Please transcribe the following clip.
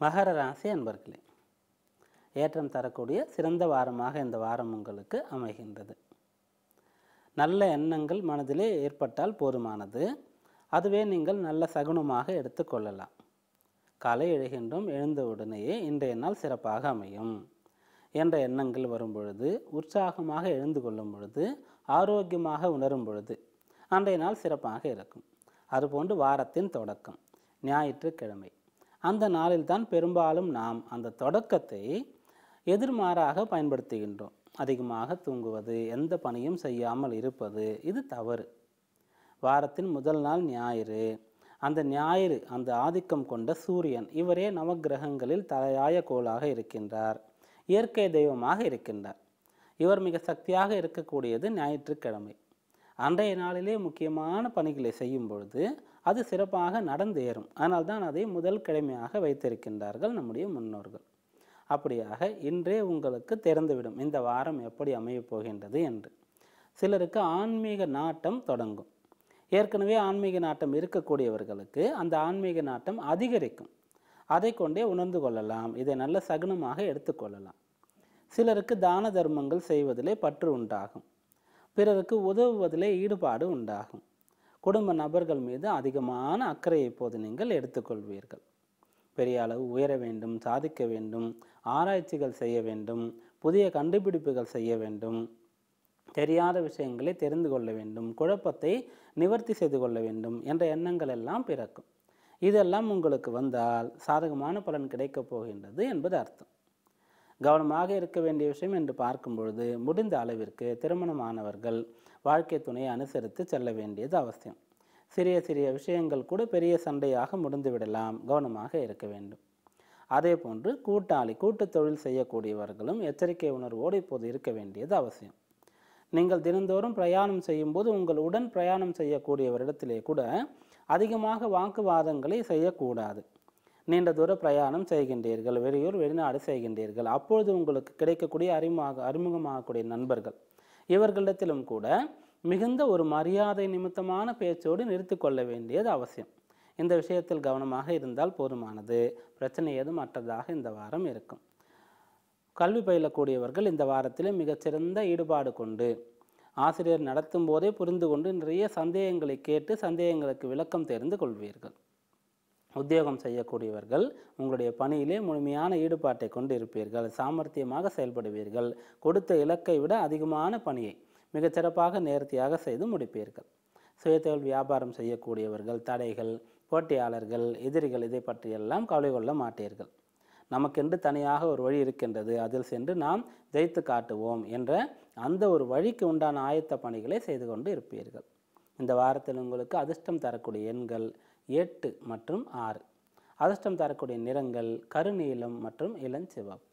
மகர ராசி அன்பர்களே ஏற்றம் தரக்கூடிய சிறந்த வாரமாக இந்த வாரம் உங்களுக்கு அமைகின்றது. நல்ல எண்ணங்கள் மனதிலே ஏற்பட்டால் போதுமானது. அதுவே நீங்கள் நல்ல சகுனமாக எடுத்துக்கொள்ளலாம் காலை எழுகின்றோம் எழுந்த உடனேயே இன்றைய நாள் சிறப்பாக அமையும் என்ற எண்ணங்கள் வரும் பொழுது உற்சாகமாக எழுந்து கொள்ளும் பொழுது ஆரோக்கியமாக உணரும் பொழுது அன்றைய நாள் சிறப்பாக இருக்கும். அதுபோன்று வாரத்தின் தொடக்கம் ஞாயிற்றுக்கிழமை. அந்த நாளில்தான் பெரும்பாலும் நாம் அந்த தொடக்கத்தை எதிர்மாறாக பயன்படுத்துகின்றோம். அதிகமாக தூங்குவது எந்த பணியும் செய்யாமல் இருப்பது இது தவறு. வாரத்தின் முதல் நாள் ஞாயிறு. அந்த ஞாயிறு அந்த ஆதிக்கம் கொண்ட சூரியன் இவரே நவக்கிரகங்களில் தலையாய கோளாக இருக்கின்றார். இயற்கை தெய்வமாக இருக்கின்றார். இவர் மிக சக்தியாக இருக்கக்கூடியது ஞாயிற்றுக்கிழமை. அன்றைய நாளிலே முக்கியமான பணிகளை செய்யும் பொழுது அது சிறப்பாக நடந்தேறும். அதனால்தான் அதை முதல் கிழமையாக வைத்திருக்கின்றார்கள் நம்முடைய முன்னோர்கள். அப்படியாக இன்றே உங்களுக்கு தெரிந்துவிடும் இந்த வாரம் எப்படி அமையப் போகின்றது என்று. சிலருக்கு ஆன்மீக நாட்டம் தொடங்கும். ஏற்கனவே ஆன்மீக நாட்டம் இருக்கக்கூடியவர்களுக்கு அந்த ஆன்மீக நாட்டம் அதிகரிக்கும். அதை கொண்டே உணர்ந்து கொள்ளலாம். இதை நல்ல சகுனமாக எடுத்துக்கொள்ளலாம் சிலருக்கு தான தர்மங்கள் செய்வதிலே பற்று உண்டாகும். பிறருக்கு உதவுவதிலே ஈடுபாடு உண்டாகும். குடும்ப நபர்கள் மீது அதிகமான அக்கறை இப்போது நீங்கள் எடுத்துக்கொள்வீர்கள். பெரிய அளவு உயர வேண்டும் சாதிக்க வேண்டும் ஆராய்ச்சிகள் செய்ய வேண்டும் புதிய கண்டுபிடிப்புகள் செய்ய வேண்டும் தெரியாத விஷயங்களை தெரிந்து கொள்ள வேண்டும் குழப்பத்தை நிவர்த்தி செய்து கொள்ள வேண்டும் என்ற எண்ணங்கள் எல்லாம் பிறக்கும். இதெல்லாம் உங்களுக்கு வந்தால் சாதகமான பலன் கிடைக்கப் போகின்றது என்பது அர்த்தம். கவனமாக இருக்க வேண்டிய விஷயம் என்று பார்க்கும் பொழுது முடிந்த அளவிற்கு திருமணமானவர்கள் வாழ்க்கை துணையை அனுசரித்து செல்ல வேண்டியது அவசியம். சிறிய சிறிய விஷயங்கள் கூட பெரிய சண்டையாக முடிந்துவிடலாம். கவனமாக இருக்க வேண்டும். அதே போன்று கூட்டாளி கூட்டு தொழில் செய்யக்கூடியவர்களும் எச்சரிக்கை உணர்வோடு இப்போது இருக்க வேண்டியது அவசியம். நீங்கள் தினந்தோறும் பிரயாணம் செய்யும்போது உங்கள் உடன் பிரயாணம் செய்யக்கூடியவரிடத்திலே கூட அதிகமாக வாக்குவாதங்களை செய்யக்கூடாது. நீண்ட தூர பிரயாணம் செய்கின்றீர்கள் வெளியூர் வெளிநாடு செய்கின்றீர்கள். அப்பொழுது உங்களுக்கு கிடைக்கக்கூடிய அறிமுக அறிமுகமாகக்கூடிய நண்பர்கள். இவர்களிடத்திலும் கூட மிகுந்த ஒரு மரியாதை நிமித்தமான பேச்சோடு நிறுத்தி கொள்ள வேண்டியது அவசியம். இந்த விஷயத்தில் கவனமாக இருந்தால் போதுமானது. பிரச்சனை ஏதும் அற்றதாக இந்த வாரம் இருக்கும். கல்வி பயிலக்கூடியவர்கள் இந்த வாரத்திலே மிகச்சிறந்த ஈடுபாடு கொண்டு ஆசிரியர் நடத்தும் போதே புரிந்து கொண்டு நிறைய சந்தேகங்களை கேட்டு சந்தேகங்களுக்கு விளக்கம் தெரிந்து கொள்வீர்கள். உத்தியோகம் செய்யக்கூடியவர்கள் உங்களுடைய பணியிலே முழுமையான ஈடுபாட்டை கொண்டு இருப்பீர்கள் சாமர்த்தியமாக செயல்படுவீர்கள் கொடுத்த இலக்கை விட அதிகமான பணியை மிகச்சிறப்பாக நேர்த்தியாக செய்து முடிப்பீர்கள். சுயதொழில் வியாபாரம் செய்யக்கூடியவர்கள் தடைகள் போட்டியாளர்கள் எதிரிகள் இதை பற்றியெல்லாம் கவலை கொள்ள மாட்டீர்கள். நமக்கென்று தனியாக ஒரு வழி இருக்கின்றது அதில் சென்று நாம் ஜெயித்து காட்டுவோம் என்ற அந்த ஒரு வழிக்கு உண்டான ஆயத்த பணிகளை செய்து கொண்டு இருப்பீர்கள். இந்த வாரத்தில் உங்களுக்கு அதிர்ஷ்டம் தரக்கூடிய எண்கள் எட்டு மற்றும் ஆறு. அதிர்ஷ்டம் தரக்கூடிய நிறங்கள் கருநீலம் மற்றும் இளஞ்சிவப்பு.